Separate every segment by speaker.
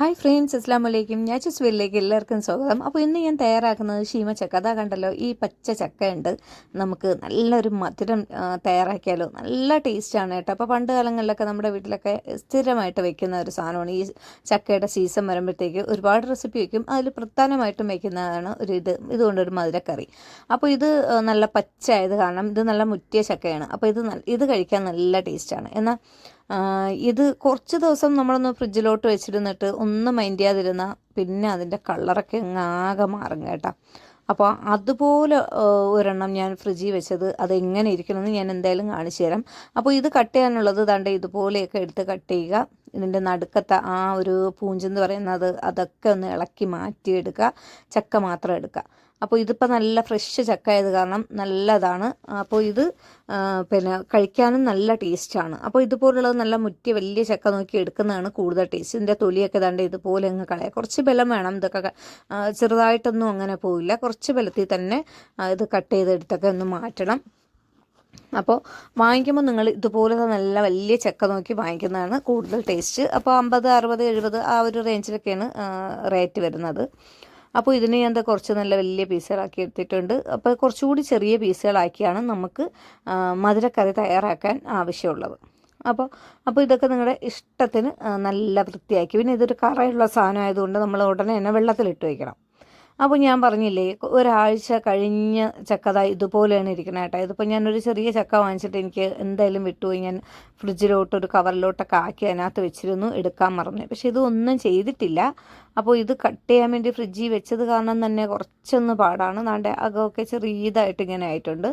Speaker 1: Hi friends അസ്ലാം വലൈക്കും ഞാൻ ചുസ്വീലിലേക്ക് എല്ലാവർക്കും സ്വാഗതം. അപ്പോൾ ഇന്ന് ഞാൻ തയ്യാറാക്കുന്നത് ഷീമ ചക്ക. അതാ കണ്ടല്ലോ ഈ പച്ച ചക്കയുണ്ട്. നമുക്ക് നല്ലൊരു മധുരം തയ്യാറാക്കിയാലോ? നല്ല ടേസ്റ്റാണ് കേട്ടോ. അപ്പോൾ പണ്ട് കാലങ്ങളിലൊക്കെ നമ്മുടെ വീട്ടിലൊക്കെ സ്ഥിരമായിട്ട് വെക്കുന്ന ഒരു സാധനമാണ് ഈ ചക്കയുടെ സീസൺ വരുമ്പോഴത്തേക്ക് ഒരുപാട് റെസിപ്പി വയ്ക്കും അതിൽ പ്രധാനമായിട്ടും വയ്ക്കുന്നതാണ് ഒരു ഇത്. ഇതുകൊണ്ടൊരു മധുരക്കറി. അപ്പോൾ ഇത് നല്ല പച്ച ആയത് കാരണം ഇത് നല്ല മുറ്റിയ ചക്കയാണ്. അപ്പോൾ ഇത് ഇത് കഴിക്കാൻ നല്ല ടേസ്റ്റാണ് എന്നാൽ ഇത് കുറച്ച് ദിവസം നമ്മളൊന്ന് ഫ്രിഡ്ജിലോട്ട് വെച്ചിരുന്നിട്ട് ഒന്നും മൈൻഡ് ചെയ്യാതിരുന്ന പിന്നെ അതിന്റെ കളറൊക്കെ ആകെ മാറും കേട്ടോ. അപ്പോൾ അതുപോലെ ഒരെണ്ണം ഞാൻ ഫ്രിഡ്ജിൽ വെച്ചത് അത് എങ്ങനെ ഇരിക്കണമെന്ന് ഞാൻ എന്തായാലും കാണിച്ചു തരാം. അപ്പോൾ ഇത് കട്ട് ചെയ്യാനുള്ളത് ദാണ്ട് ഇതുപോലെയൊക്കെ എടുത്ത് കട്ട് ചെയ്യുക. ഇതിന്റെ നടുക്കത്തെ ആ ഒരു പൂഞ്ചെന്ന് പറയുന്നത് അതൊക്കെ ഒന്ന് ഇളക്കി മാറ്റിയെടുക്കുക. ചക്ക മാത്രം എടുക്കുക. അപ്പോൾ ഇതിപ്പോൾ നല്ല ഫ്രഷ് ചക്ക ആയത് കാരണം നല്ലതാണ്. അപ്പോൾ ഇത് പിന്നെ കഴിക്കാനും നല്ല ടേസ്റ്റാണ് അപ്പോൾ ഇതുപോലുള്ളത് നല്ല മുറ്റി വലിയ ചക്ക നോക്കി എടുക്കുന്നതാണ് കൂടുതൽ ടേസ്റ്റ് ഇതിന്റെ തൊലിയൊക്കെ ദാണ്ട് ഇതുപോലെ അങ്ങ് കളയാം. കുറച്ച് ബലം വേണം ഇതൊക്കെ ചെറുതായിട്ടൊന്നും അങ്ങനെ പോവില്ല. കുറച്ച് ബലത്തിൽ തന്നെ ഇത് കട്ട് ചെയ്തെടുത്തൊക്കെ ഒന്ന് മാറ്റണം. അപ്പോൾ വാങ്ങിക്കുമ്പോൾ നിങ്ങൾ ഇതുപോലെ നല്ല വലിയ ചക്ക നോക്കി വാങ്ങിക്കുന്നതാണ് കൂടുതൽ ടേസ്റ്റ് അപ്പോൾ അമ്പത് അറുപത് എഴുപത് ആ ഒരു റേഞ്ചിലൊക്കെയാണ് റേറ്റ് വരുന്നത്. അപ്പോൾ ഇതിന് ഞാൻ എന്താ കുറച്ച് നല്ല വലിയ പീസുകളാക്കി എടുത്തിട്ടുണ്ട്. അപ്പോൾ കുറച്ചുകൂടി ചെറിയ പീസുകളാക്കിയാണ് നമുക്ക് മധുരക്കറി തയ്യാറാക്കാൻ ആവശ്യമുള്ളത്. അപ്പോൾ അപ്പോൾ ഇതൊക്കെ നിങ്ങളുടെ ഇഷ്ടത്തിന് നല്ല വൃത്തിയാക്കി. പിന്നെ ഇതൊരു കറയുള്ള സാധനം ആയതുകൊണ്ട് നമ്മൾ ഉടനെ തന്നെ വെള്ളത്തിലിട്ട് വയ്ക്കണം അപ്പോൾ ഞാൻ പറഞ്ഞില്ലേ ഒരാഴ്ച കഴിഞ്ഞ ചക്കത ഇതുപോലെയാണ് ഇരിക്കുന്നത് കേട്ടോ ഇതിപ്പോൾ ഞാനൊരു ചെറിയ ചക്ക വാങ്ങിച്ചിട്ട് എനിക്ക് എന്തായാലും വിട്ടുപോയി. ഞാൻ ഫ്രിഡ്ജിലോട്ട് ഒരു കവറിലോട്ടൊക്കെ ആക്കി അതിനകത്ത് വെച്ചിരുന്നു എടുക്കാൻ മറന്നു പക്ഷെ ഇതൊന്നും ചെയ്തിട്ടില്ല. അപ്പോൾ ഇത് കട്ട് ചെയ്യാൻ വേണ്ടി ഫ്രിഡ്ജിൽ വെച്ചത് കാരണം തന്നെ കുറച്ചൊന്ന് പാടാണ്. നാണ്ടെ അകമൊക്കെ ചെറിയതായിട്ട് ഇങ്ങനെ ആയിട്ടുണ്ട്.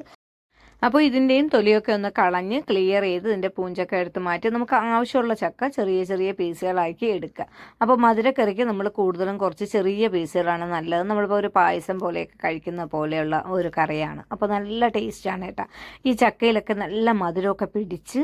Speaker 1: അപ്പോൾ ഇതിന്റെയും തൊലിയൊക്കെ ഒന്ന് കളഞ്ഞ് ക്ലിയർ ചെയ്ത് ഇതിന്റെ പൂഞ്ചക്ക എടുത്ത് മാറ്റി നമുക്ക് ആവശ്യമുള്ള ചക്ക ചെറിയ ചെറിയ പീസുകളാക്കി എടുക്കുക. അപ്പോൾ മധുരക്കറിക്ക് നമ്മൾ കൂടുതലും കുറച്ച് ചെറിയ പീസുകളാണ് നല്ലത്. നമ്മളിപ്പോൾ ഒരു പായസം പോലെയൊക്കെ കഴിക്കുന്ന പോലെയുള്ള ഒരു കറിയാണ്. അപ്പോൾ നല്ല ടേസ്റ്റാണ് കേട്ടോ. ഈ ചക്കയിലൊക്കെ നല്ല മധുരമൊക്കെ പിടിച്ച്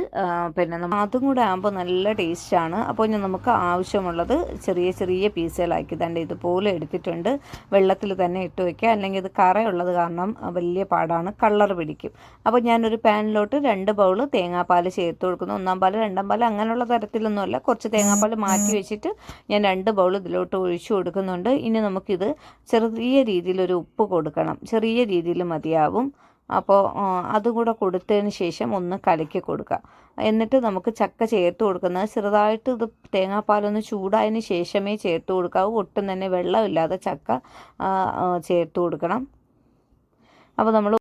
Speaker 1: പിന്നെ അതും കൂടെ ആകുമ്പോൾ നല്ല ടേസ്റ്റാണ് അപ്പോൾ ഇനി നമുക്ക് ആവശ്യമുള്ളത് ചെറിയ ചെറിയ പീസുകളാക്കി തന്നെ ഇതുപോലെ എടുത്തിട്ടുണ്ട്. വെള്ളത്തിൽ തന്നെ ഇട്ട് വയ്ക്കുക അല്ലെങ്കിൽ ഇത് കറയുള്ളത് കാരണം വലിയ പാടാണ്. കളർ പിടിക്കും. അപ്പോൾ ഞാനൊരു പാനിലോട്ട് രണ്ട് ബൗൾ തേങ്ങാപ്പാൽ ചേർത്ത് കൊടുക്കുന്നു. ഒന്നാം പാൽ രണ്ടാം പാൽ അങ്ങനെയുള്ള തരത്തിലൊന്നുമല്ല. കുറച്ച് തേങ്ങാപ്പാൽ മാറ്റി വെച്ചിട്ട് ഞാൻ രണ്ട് ബൗൾ ഇതിലോട്ട് ഒഴിച്ചു കൊടുക്കുന്നുണ്ട്. ഇനി നമുക്കിത് ചെറിയ രീതിയിലൊരു ഉപ്പ് കൊടുക്കണം. ചെറിയ രീതിയിൽ മതിയാവും. അപ്പോൾ അതുകൂടെ അതും കൂടെ കൊടുത്തതിന് ശേഷം ഒന്ന് കലക്കി കൊടുക്കുക. എന്നിട്ട് നമുക്ക് ചക്ക ചേർത്ത് കൊടുക്കുന്നത് ചെറുതായിട്ട് ഇത് തേങ്ങാപ്പാലൊന്ന് ചൂടായതിന് ശേഷമേ ചേർത്ത് കൊടുക്കാവൂ. ഒട്ടും തന്നെ വെള്ളമില്ലാതെ ചക്ക ചേർത്ത് കൊടുക്കണം. അപ്പോൾ നമ്മൾ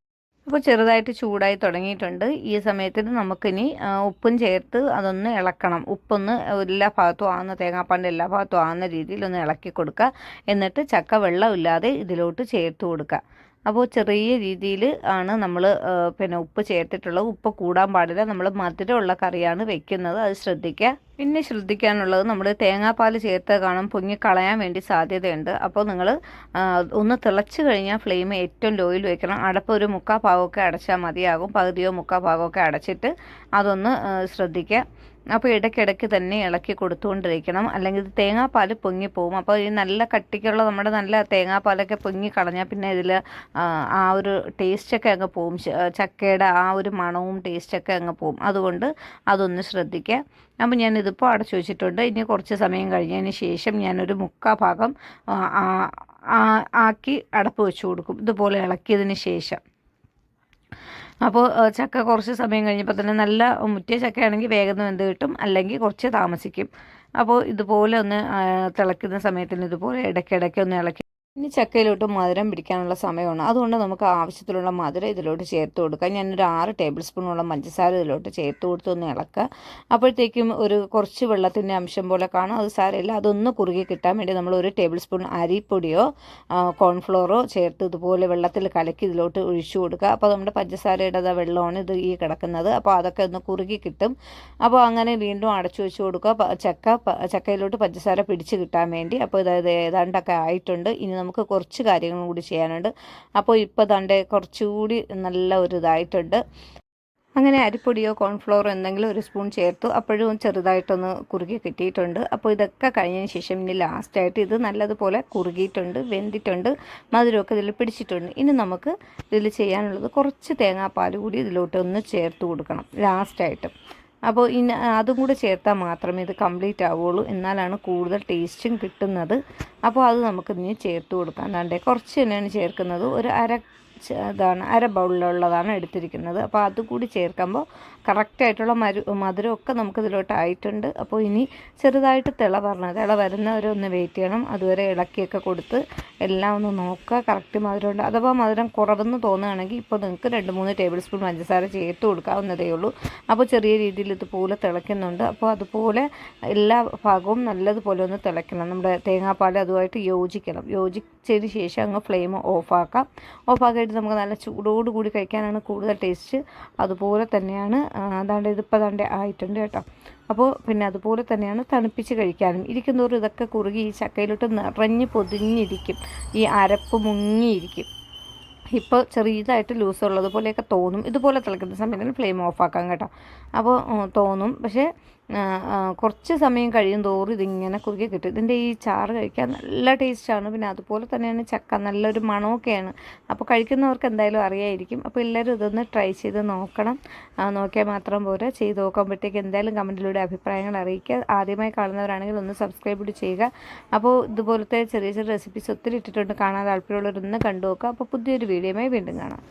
Speaker 1: അപ്പോൾ ചെറുതായിട്ട് ചൂടായി തുടങ്ങിയിട്ടുണ്ട്. ഈ സമയത്തിന് നമുക്കിനി ഉപ്പും ചേർത്ത് അതൊന്ന് ഇളക്കണം. ഉപ്പൊന്ന് എല്ലാ ഭാഗത്തും ആകുന്ന തേങ്ങാപ്പാന്റെ എല്ലാ ഭാഗത്തും ആകുന്ന രീതിയിൽ ഒന്ന് ഇളക്കി കൊടുക്കുക. എന്നിട്ട് ചക്ക വെള്ളമില്ലാതെ ഇതിലോട്ട് ചേർത്ത് കൊടുക്കുക. അപ്പോൾ ചെറിയ രീതിയിൽ ആണ് നമ്മൾ പിന്നെ ഉപ്പ് ചേർത്തിട്ടുള്ളത്. ഉപ്പ് കൂടാൻ പാടില്ല. നമ്മൾ മധുരമുള്ള കറിയാണ് വെക്കുന്നത്. അത് ശ്രദ്ധിക്കുക പിന്നെ ശ്രദ്ധിക്കാനുള്ളത് നമ്മൾ തേങ്ങാപ്പാൽ ചേർത്ത് കാണും. പൊങ്ങി കളയാൻ വേണ്ടി സാധ്യതയുണ്ട്. അപ്പോൾ നിങ്ങൾ ഒന്ന് തിളച്ച് കഴിഞ്ഞാൽ ഫ്ലെയിം ഏറ്റവും ലോയിൽ വെക്കണം. അടപ്പ് ഒരു മുക്കാ ഭാഗമൊക്കെ അടച്ചാൽ മതിയാകും. പകുതിയോ മുക്കാ ഭാഗമൊക്കെ അടച്ചിട്ട് അതൊന്ന് ശ്രദ്ധിക്കുക അപ്പോൾ ഇടയ്ക്കിടയ്ക്ക് തന്നെ ഇളക്കി കൊടുത്തുകൊണ്ടിരിക്കണം. അല്ലെങ്കിൽ തേങ്ങാപ്പാൽ പൊങ്ങിപ്പോവും അപ്പോൾ ഈ നല്ല കട്ടിക്കുള്ള നമ്മുടെ നല്ല തേങ്ങാപ്പാലൊക്കെ പൊങ്ങി കളഞ്ഞാൽ പിന്നെ ഇതിൽ ആ ഒരു ടേസ്റ്റൊക്കെ അങ്ങ് പോവും. ചക്കയുടെ ആ ഒരു മണവും ടേസ്റ്റൊക്കെ അങ്ങ് പോവും. അതുകൊണ്ട് അതൊന്ന് ശ്രദ്ധിക്കുക. അപ്പോൾ ഞാൻ ഇതിപ്പോൾ അടച്ചു വെച്ചിട്ടുണ്ട്. ഇനി കുറച്ച് സമയം കഴിഞ്ഞതിന് ശേഷം ഞാനൊരു മുക്കാ ഭാഗം ആക്കി അടപ്പ് വെച്ച് കൊടുക്കും. ഇതുപോലെ ഇളക്കിയതിന് ശേഷം. അപ്പോൾ ചക്ക കുറച്ച് സമയം കഴിഞ്ഞപ്പോൾ തന്നെ നല്ല മുറ്റിയ ചക്കയാണെങ്കിൽ വേഗം വെന്ത് കിട്ടും. അല്ലെങ്കിൽ കുറച്ച് താമസിക്കും. അപ്പോൾ ഇതുപോലെ ഒന്ന് തിളയ്ക്കുന്ന സമയത്തിന് ഇതുപോലെ ഇടയ്ക്കിടയ്ക്ക് ഒന്ന് ഇളക്കി ഇനി ചക്കയിലോട്ട് മധുരം പിടിക്കാനുള്ള സമയമാണ്. അതുകൊണ്ട് നമുക്ക് ആവശ്യത്തിലുള്ള മധുരം ഇതിലോട്ട് ചേർത്ത് കൊടുക്കാം. ഞാനൊരു ആറ് ടേബിൾ സ്പൂണോളം പഞ്ചസാര ഇതിലോട്ട് ചേർത്ത് കൊടുത്ത് ഒന്ന് ഇളക്കുക. അപ്പോഴത്തേക്കും ഒരു കുറച്ച് വെള്ളത്തിന്റെ അംശം പോലെ കാണും. അത് സാരമില്ല. അതൊന്ന് കുറുകി കിട്ടാൻ വേണ്ടി നമ്മൾ ഒരു ടേബിൾ സ്പൂൺ അരിപ്പൊടിയോ കോൺഫ്ലോറോ ചേർത്ത് ഇതുപോലെ വെള്ളത്തിൽ കലക്കി ഇതിലോട്ട് ഒഴിച്ചു കൊടുക്കുക. അപ്പോൾ നമ്മുടെ പഞ്ചസാരയുടെ വെള്ളമാണ് ഇത് ഈ കിടക്കുന്നത്. അപ്പോൾ അതൊക്കെ ഒന്ന് കുറുകി കിട്ടും. അപ്പോൾ അങ്ങനെ വീണ്ടും അടച്ചു വെച്ച് കൊടുക്കുക. ചക്ക ചക്കയിലോട്ട് പഞ്ചസാര പിടിച്ച് കിട്ടാൻ വേണ്ടി. അപ്പോൾ ഇതായത് ഏതാണ്ടൊക്കെ ആയിട്ടുണ്ട്. ഇനി നമുക്ക് കുറച്ച് കാര്യങ്ങൾ കൂടി ചെയ്യാനുണ്ട്. അപ്പോൾ ഇപ്പോൾ ദാണ്ടെ കുറച്ചുകൂടി നല്ല ഒരു ഇതായിട്ടുണ്ട്. അങ്ങനെ അരിപ്പൊടിയോ കോൺഫ്ലോറോ എന്തെങ്കിലും ഒരു സ്പൂൺ ചേർത്തു. അപ്പോഴും ചെറുതായിട്ടൊന്ന് കുറുകി കിട്ടിയിട്ടുണ്ട്. അപ്പോൾ ഇതൊക്കെ കഴിഞ്ഞതിന് ശേഷം ഇനി ലാസ്റ്റായിട്ട് ഇത് നല്ലതുപോലെ കുറുകിയിട്ടുണ്ട് വെന്തിട്ടുണ്ട്. മധുരമൊക്കെ ഇതിൽ പിടിച്ചിട്ടുണ്ട്. ഇനി നമുക്ക് ഇതിൽ ചെയ്യാനുള്ളത് കുറച്ച് തേങ്ങാപ്പാൽ കൂടി ഇതിലോട്ട് ഒന്ന് ചേർത്ത് കൊടുക്കണം ലാസ്റ്റായിട്ട് അപ്പോൾ ഇനി അതും കൂടെ ചേർത്താൽ മാത്രമേ ഇത് കംപ്ലീറ്റ് ആവുള്ളൂ എന്നാലാണ് കൂടുതൽ ടേസ്റ്റും കിട്ടുന്നത്. അപ്പോൾ അത് നമുക്ക് ഇനി ചേർത്ത് കൊടുക്കാം. എന്താണ്ടേ കുറച്ച് തന്നെയാണ് ചേർക്കുന്നത്. ഒരു അര ഇതാണ് അര ബൗളിലുള്ളതാണ് എടുത്തിരിക്കുന്നത്. അപ്പോൾ അതുകൂടി ചേർക്കുമ്പോൾ കറക്റ്റായിട്ടുള്ള മരു മധുരമൊക്കെ നമുക്ക് ഇതിലോട്ട് ആയിട്ടുണ്ട് അപ്പോൾ ഇനി ചെറുതായിട്ട് തിള പറഞ്ഞത് തിള വരുന്നവരെ ഒന്ന് വെയിറ്റ് ചെയ്യണം. അതുവരെ ഇളക്കിയൊക്കെ കൊടുത്ത് എല്ലാം ഒന്ന് നോക്കുക. കറക്റ്റ് മധുരമുണ്ട്. അഥവാ മധുരം കുറവെന്ന് തോന്നുകയാണെങ്കിൽ ഇപ്പോൾ നിങ്ങൾക്ക് രണ്ട് മൂന്ന് ടേബിൾ സ്പൂൺ പഞ്ചസാര ചേർത്ത് കൊടുക്കാവുന്നതേ ഉള്ളൂ. അപ്പോൾ ചെറിയ രീതിയിൽ ഇതുപോലെ തിളയ്ക്കുന്നുണ്ട്. അപ്പോൾ അതുപോലെ എല്ലാ ഭാഗവും നല്ലതുപോലെ ഒന്ന് തിളയ്ക്കണം. നമ്മുടെ തേങ്ങാപ്പാൽ അതുമായിട്ട് യോജിക്കണം. യോജിച്ചതിന് ശേഷം അങ്ങ് ഫ്ലെയിം ഓഫാക്കാം ഓഫാക്കിയിട്ട് നമുക്ക് നല്ല ചൂടോട് കൂടി കഴിക്കാനാണ് കൂടുതൽ ടേസ്റ്റ് അതുപോലെ തന്നെയാണ് അതാണ്ട് ഇതിപ്പോൾ അതാണ്ട് ആയിട്ടുണ്ട് കേട്ടോ. അപ്പോൾ പിന്നെ അതുപോലെ തന്നെയാണ് തണുപ്പിച്ച് കഴിക്കാനും. ഇരിക്കുന്നതോറും ഇതൊക്കെ കുറുകി ഈ ചക്കയിലോട്ട് നിറഞ്ഞ് പൊതിഞ്ഞിരിക്കും. ഈ അരപ്പ് മുങ്ങിയിരിക്കും. ഇപ്പോൾ ചെറിയതായിട്ട് ലൂസ് ഉള്ളതുപോലെയൊക്കെ തോന്നും. ഇതുപോലെ തിളക്കുന്ന സമയത്ത് ഫ്ലെയിം ഓഫാക്കാം കേട്ടോ. അപ്പോൾ തോന്നും. പക്ഷേ കുറച്ച് സമയം കഴിയും തോറും ഇതിങ്ങനെ കുറുകി കിട്ടും. ഇതിന്റെ ഈ ചാറ് കഴിക്കാൻ നല്ല ടേസ്റ്റാണ്. പിന്നെ അതുപോലെ തന്നെയാണ് ചക്ക നല്ലൊരു മണമൊക്കെയാണ്. അപ്പോൾ കഴിക്കുന്നവർക്ക് എന്തായാലും അറിയായിരിക്കും. അപ്പോൾ എല്ലാവരും ഇതൊന്ന് ട്രൈ ചെയ്ത് നോക്കണം. നോക്കിയാൽ മാത്രം പോരാ. ചെയ്ത് നോക്കുമ്പോഴത്തേക്ക് എന്തായാലും കമന്റിലൂടെ അഭിപ്രായങ്ങൾ അറിയിക്കുക. ആദ്യമായി കാണുന്നവരാണെങ്കിൽ ഒന്ന് സബ്സ്ക്രൈബ് ചെയ്യുക. അപ്പോൾ ഇതുപോലത്തെ ചെറിയ ചെറിയ റെസിപ്പീസ് ഒത്തിരി ഇട്ടിട്ടുണ്ട്. കാണാൻ താല്പര്യമുള്ളവരൊന്ന് കണ്ടു നോക്കുക. അപ്പോൾ പുതിയൊരു വീഡിയോയുമായി വീണ്ടും കാണാം.